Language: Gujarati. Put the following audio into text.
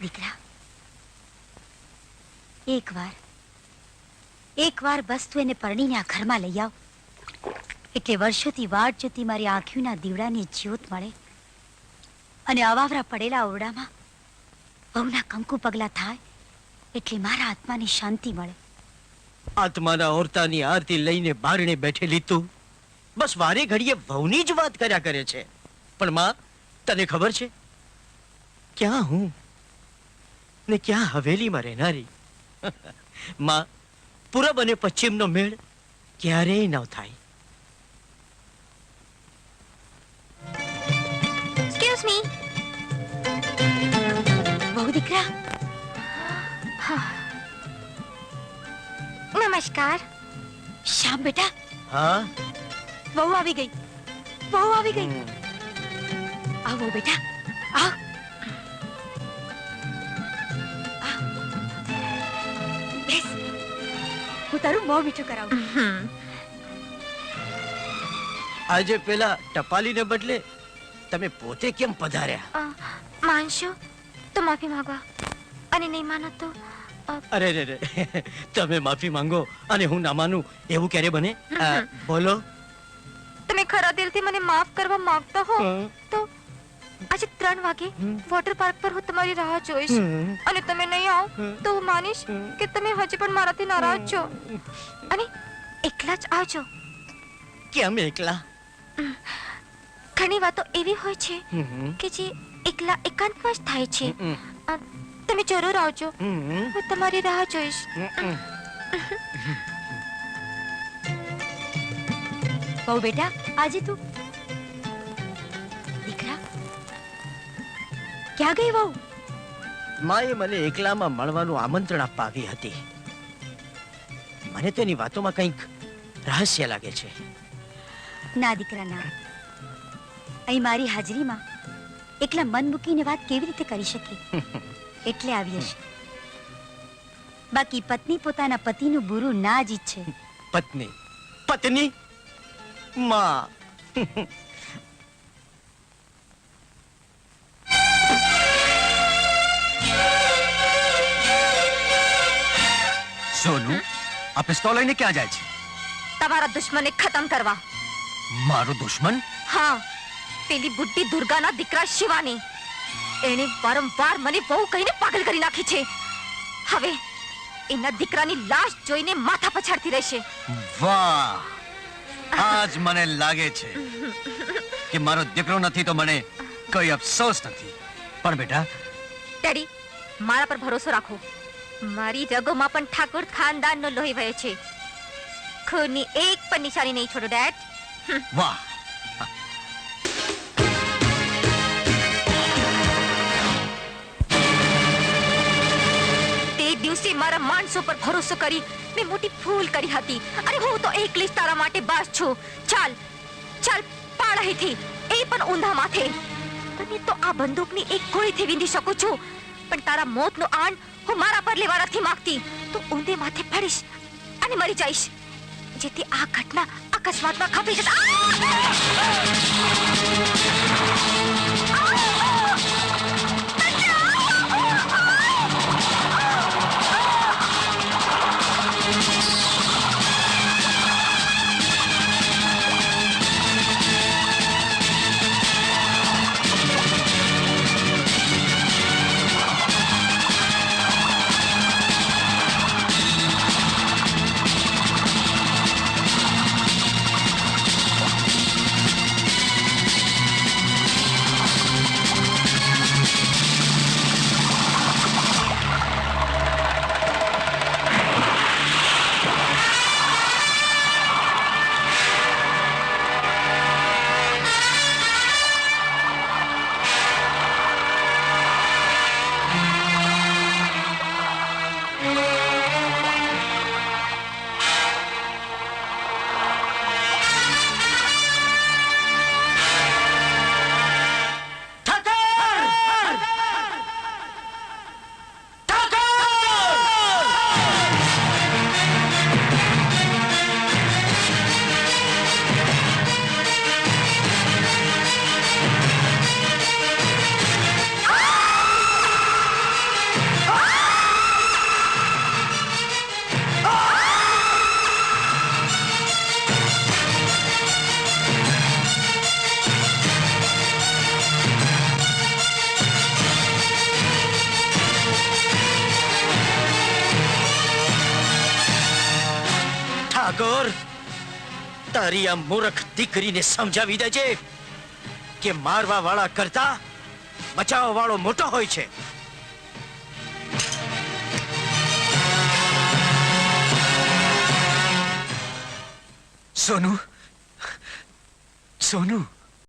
દીકરા એકવાર એકવાર બસ તું એને પરણીને આ ઘરમાં લઈ આવ એટલે વર્ષોથી વાટ જોતી મારી આંખીઓના દીવડાની જ્યોત મળે અને અવાવરા પડેલા ઓરડામાં બહુના કંકુ પગલા થાય એટલે મારા આત્માની શાંતિ મળે આત્માના ઓરતાની આરતી લઈને બારણે બેઠેલી તું બસ વારે ઘડીએ વહુની જ વાત કર્યા કરે છે પણ માં તને ખબર છે ક્યાં હું ને ક્યાં હવેલીમાં રહેનારી? માં પૂરબ અને પશ્ચિમનો મેળ ક્યારેય ન થાય. એક્સક્યુઝ મી બહુ દીકરા. નમસ્કાર. શ્યામ બેટા. હા? બહુ આવી ગઈ. બહુ આવી ગઈ. આવો બેટા. આવ આવ. હું તારું મોં મીઠું કરાવું આજે પેલા ટપાલીને બદલે તમે પોતે કેમ પધાર્યા? માનશો તો માફી માંગવા અને નહીં માનો તો અરે રે રે તમે માફી માંગો અને હું ના માનું એવું ક્યારે બને? બોલો. તમે ખરા દિલથી મને માફ કરવા માંગતા હો તો આજે ત્રણ વાગે વોટર પાર્ક પર હું તમારી રાહ જોઈશ. અને તમે નહીં આવો તો હું માનીશ કે તમે હજી પણ મારાથી નારાજ છો. અને એકલા જ આવજો. કેમ એકલા? ઘણી વાતો એવી હોય છે કે જે એકલા એકાંતમાં જ થાય છે. તમે જરૂર આવજો. હું તમારી રાહ જોઈશ. બહુ બેટા આજે તું ક્યાં ગઈ વહુ? માએ મને એકલામાં મળવાનું આમંત્રણ આપવા આવી હતી. મને તેની વાતોમાં કંઈક રહસ્ય લાગે છે. ના દીકરા ના અહીં મારી હાજરીમાં એકલા મન મૂકીને વાત કેવી રીતે કરી શકે? એટલે આવી હશે. બાકી પત્ની પોતાના પતિનું બુરું ના જ ઈચ્છે. પત્ની. પત્ની? માં. સોનું આ પિસ્તોલ લઈને ક્યાં જાય છે? તમારા દુશ્મનને ખતમ કરવા. મારો દુશ્મન? હા પેલી બુદ્ધિ દુર્ગાના દીકરા શિવાની. એણે વારંવાર મને બહુ કહીને પાગલ કરી નાખી છે. હવે એના દીકરાની લાશ જોઈને માથા પછાડતી રહેશે. વાહ! આજ મને લાગે છે કે મારો દીકરો નથી તો મને કોઈ અફસોસ નથી. પણ બેટા ડેડી મારા પર ભરોસો રાખો. મારી રગોમાં પણ ઠાકોર ખાનદાનનો લોહી વહે છે. ખૂનની એક પણ નિશાની નહીં છોડો ડેડ. વાહ. તે દિવસે મારા માણસો પર ભરોસો કરી મેં મોટી ભૂલ કરી હતી. અને હું તો એકલી તારા માટે બાસ છું. ચાલ ચાલ પાડ અહીંથી એ પણ ઊંધા માથે તમે તો આ બંદૂકની એક ગોળીથી વિંધી શકું છું. પણ તારા મોતનો આણ હું મારા પર લેવા નથી માંગતી. તો ઊંધે માથે પડીશ અને મરી જઈશ. જેથી આ ઘટના અકસ્માતમાં ખપી જશે. ટાગોર તારી આ મૂર્ખ દીકરીને સમજાવી દેજે કે મારવા વાળા કરતા બચાવવા વાળો મોટો હોય છે. સોનુ સોનુ